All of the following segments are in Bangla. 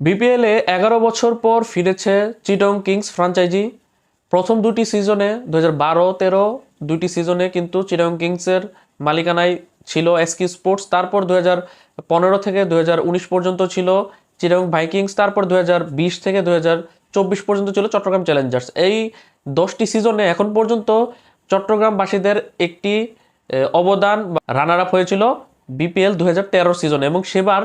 বিপিএলে এগারো বছর পর ফিরেছে চিটং কিংস ফ্রাঞ্চাইজি। প্রথম দুটি সিজনে দু হাজার বারো তেরো, দুটি সিজনে কিন্তু চিটং কিংসের মালিকানায় ছিল এসকি স্পোর্টস, তারপর দু হাজার পনেরো থেকে দু হাজার উনিশ পর্যন্ত ছিল চিটং ভাইকিংস, তারপর দু হাজার বিশ থেকে দু হাজার চব্বিশ পর্যন্ত ছিল চট্টগ্রাম চ্যালেঞ্জার্স। এই দশটি সিজনে এখন পর্যন্ত চট্টগ্রামবাসীদের একটি অবদান রানার আপ হয়েছিল বিপিএল দু হাজার তেরো সিজনে এবং সেবার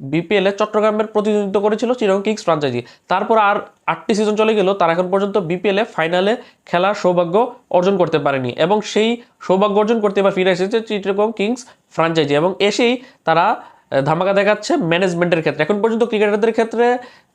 বিপিএল চট্টগ্রামের প্রতিনিধিত্ব করেছিল চিরং কিংস ফ্রাঞ্চাইজি তারপর আর আটটি সিজন চলে গেল, তারা এখন পর্যন্ত বিপিএলে ফাইনালে খেলার সৌভাগ্য অর্জন করতে পারেনি এবং সেই সৌভাগ্য অর্জন করতে এবার ফিরে এসেছে চিটগং কিংস ফ্রাঞ্চাইজি এবং এসেই তারা ধামাকা দেখাচ্ছে ম্যানেজমেন্টের ক্ষেত্রে। এখন পর্যন্ত ক্রিকেটারদের ক্ষেত্রে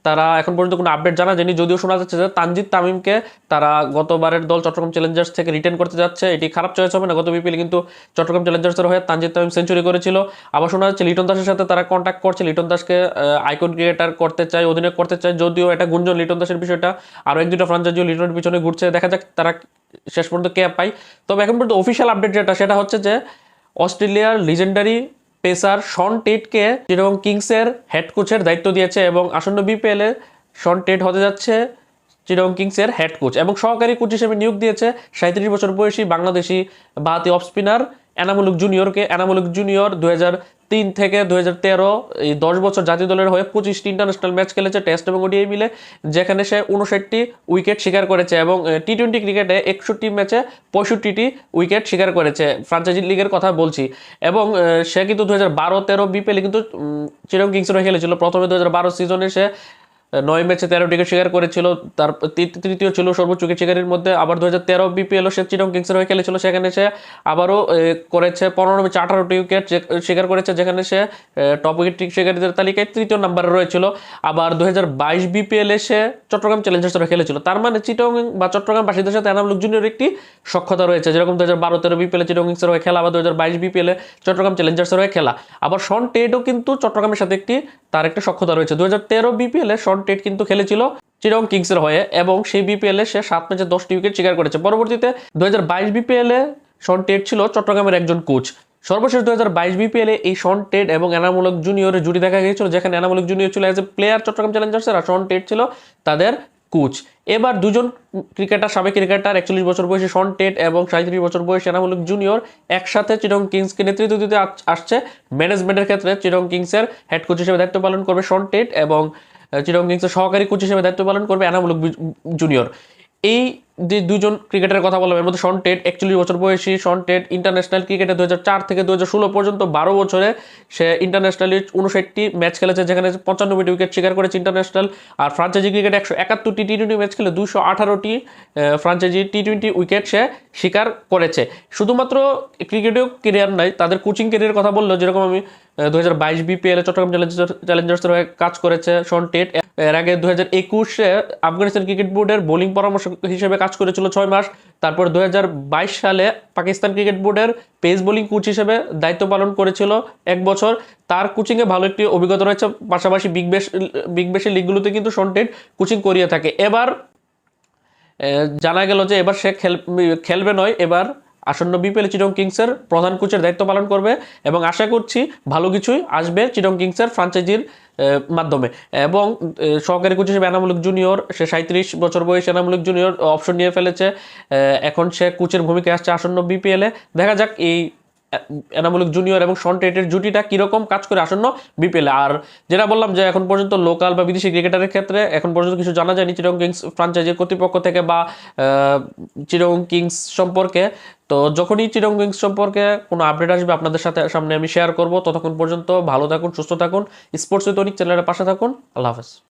তারা এখন পর্যন্ত কোনো আপডেট জানা যায়নি, যদিও শোনা যাচ্ছে যে তানজিদ তামিমকে তারা গতবারের দল চট্টগ্রাম চ্যালেঞ্জার্স থেকে রিটার্ন করতে যাচ্ছে। এটি খারাপ চয়েস হবে না, গত বিপিএল কিন্তু চট্টগ্রাম চ্যালেঞ্জার্সের হয়ে তানজিদ তামিম সেঞ্চুরি করেছিল। আবার শোনা যাচ্ছে লিটন দাসের সাথে তারা কন্ট্যাক্ট করছে। লিটন দাসকে আইকন ক্রিকেটার করতে চায়, অধিনায়ক করতে চায়, যদিও এটা গুঞ্জন লিটন দাসের বিষয়টা। আরও এক দুটো ফ্রাঞ্চাইজিও লিটনের পিছনে ঘুরছে। দেখা যাক তারা শেষ পর্যন্ত কে পায়। তবে এখন পর্যন্ত অফিসিয়াল আপডেট যেটা, সেটা হচ্ছে যে অস্ট্রেলিয়ার লিজেন্ডারি পেসার শন টেটকে যেরকম কিংসের হেড কোচের দায়িত্ব দিয়েছে এবং আসন্ন বিপিএলে শন টেট হতে যাচ্ছে চিরং কিংসের হেড কোচ এবং সহকারী কোচ হিসেবে নিয়োগ দিয়েছে সাঁত্রিশ বছর বয়সী বাংলাদেশি বাহাতি অফ স্পিনার এনামুলুক জুনিয়রকে, এনামুলুক জুনিয়র দু তিন থেকে দু হাজার তেরো, এই দশ বছর জাতীয় দলের হয়ে পঁচিশটি ইন্টারন্যাশনাল ম্যাচ খেলেছে টেস্ট এবং ওডিআই মিলে, যেখানে সে উনষাটটি উইকেট শিকার করেছে এবং টি টোয়েন্টি ক্রিকেটে একষট্টি ম্যাচে পঁয়ষট্টিটি উইকেট শিকার করেছে ফ্রাঞ্চাইজি লিগের কথা বলছি। এবং সে কিন্তু দু হাজার বারো তেরো বিপিএলে কিন্তু চিরং কিংসের হয়ে খেলেছিল। প্রথমে দু হাজার বারো সিজনে সে নয় ম্যাচে তেরো উইকেট শিকার করেছিল, তার তৃতীয় ছিল সর্বোচ্চ উইকেট শিকারের মধ্যে। আবার দু হাজার তেরো বিপিএল সে চিটং কিংসের হয়ে খেলেছিল, সেখানে সে আবারও করেছে পনেরো ম্যাচে আঠারোটি উইকেট শিকার করেছে, যেখানে সে টপ উইকেট শিকারীদের তালিকায় তৃতীয় নম্বরে রয়েছিল। আবার দু হাজার বাইশ বিপিএলে সে চট্টগ্রাম চ্যালেঞ্জার্স হয়ে খেলেছিল। তার মানে চিটং বা চট্টগ্রামবাসীদের সাথে এনামুলুক জুনিয়র একটি সক্ষতা রয়েছে। যেরকম দু হাজার বারো তেরো বিপিএলে চিটং কিংসের হয়ে খেলা আবার দু হাজার বাইশ বিপিএলে চট্টগ্রাম চ্যালেঞ্জার্সের হয়ে খেলা। আবার শন টেডও কিন্তু চট্টগ্রামের সাথে একটি, তার একটা সক্ষতা রয়েছে। দু হাজার তেরো বিপিএলে শন টেট কিন্তু খেলেছিল চিরং কিংসের হয়ে, এবং সেই বিপিএলে সে সাত ম্যাচে দশটি উইকেট শিকার করেছে। পরবর্তীতে দু হাজার বাইশ বিপিএলে শন টেট ছিল চট্টগ্রামের একজন কোচ সর্বশেষ দু হাজার বাইশ বিপিএলে এই শন টেট এবং এনামূলক জুনিয়রের জুটি দেখা গিয়েছিল, যেখানে এনামূলক জুনিয়র ছিল অ্যাজ এ প্লেয়ার চট্টগ্রাম চ্যালেঞ্জার্সের আর শন টেট ছিল তাদের কোচ এবার দুজন ক্রিকেটার সাবেক ক্রিকেটার একচল্লিশ বছর বয়সী শন টেট এবং সাঁত্রিশ বছর বয়সী এনামূলক জুনিয়র একসাথে চিরং কিংসকে নেতৃত্ব দিতে আস- আসছে। ম্যানেজমেন্টের ক্ষেত্রে চিরং কিংসের হেড কোচ হিসেবে দায়িত্ব পালন করবে শন টেট এবং চিরং কিংসের সহকারী কোচ হিসেবে দায়িত্ব পালন করবে এনামূলক জুনিয়র। এই যে দুজন ক্রিকেটারের কথা বললাম, এর মধ্যে শন টেট একচল্লিশ বছর বয়সী, শন টেট ইন্টারন্যাশনাল ক্রিকেটে দু থেকে দু পর্যন্ত বারো বছরে সে ইন্টারন্যাশনালি উনষাটটি ম্যাচ খেলেছে, যেখানে পঁচানব্বইটি উইকেট শিকার করেছে ইন্টারন্যাশনাল আর ফ্রাঞ্চাইজি ক্রিকেটে একশো একাত্তরটি টি টোয়েন্টি ম্যাচ খেলে দুশো আঠারোটি ফ্রাঞ্চাইজি টি টোয়েন্টি উইকেট সে শিকার করেছে। শুধুমাত্র ক্রিকেটেও কেরিয়ার নাই, তাদের কোচিং কেরিয়ার কথা বলল যেরকম আমি দু হাজার বাইশ বিপিএল চট্টগ্রাম চ্যালেঞ্জার চ্যালেঞ্জার্সের হয়ে কাজ করেছে শন টেট এর আগে দু হাজার একুশে আফগানিস্তান ক্রিকেট বোর্ডের বোলিং পরামর্শক হিসেবে কাজ করেছিল ছয় মাস। তারপর দু হাজার বাইশ সালে পাকিস্তান ক্রিকেট বোর্ডের পেস বোলিং কোচ হিসেবে দায়িত্ব পালন করেছিল এক বছর। তার কোচিংয়ে ভালো একটি অভিজ্ঞতা রয়েছে, পাশাপাশি বিগ বেশ, বিগ বেশের লিগগুলোতে কিন্তু শন টেট কোচিং করিয়ে থাকে। এবার জানা গেল যে এবার সে খেল, খেলবে নয়, এবার আসন্ন বিপিএল চিটং কিংসের প্রধান কোচের দায়িত্ব পালন করবে এবং আশা করছি ভালো কিছুই আসবে চিটং কিংসের ফ্রাঞ্চাইজির মাধ্যমে। এবং সহকারী কোচ হিসেবে এনামুলক জুনিয়র সে সাঁত্রিশ বছর বয়স এনামুলক জুনিয়র অপশন নিয়ে ফেলেছে। এখন সে কোচের ভূমিকায় আসছে আসন্ন বিপিএলে দেখা যাক এই এনামুলক জুনিয়র এবং শন টেটের জুটিটা কীরকম কাজ করে আসন্ন বিপিএল আর যেটা বললাম যে এখন পর্যন্ত লোকাল বা বিদেশি ক্রিকেটারের ক্ষেত্রে এখন পর্যন্ত কিছু জানা যায়নি চিরং কিংস ফ্রাঞ্চাইজির কর্তৃপক্ষ থেকে বা চিরং কিংস সম্পর্কে। তো যখনই চিরং কিংস সম্পর্কে কোনো আপডেট আসবে আপনাদের সাথে সামনে আমি শেয়ার করব। ততক্ষণ পর্যন্ত ভালো থাকুন, সুস্থ থাকুন স্পোর্টস অনেক চ্যানেলের পাশে থাকুন। আল্লাহ হাফেজ।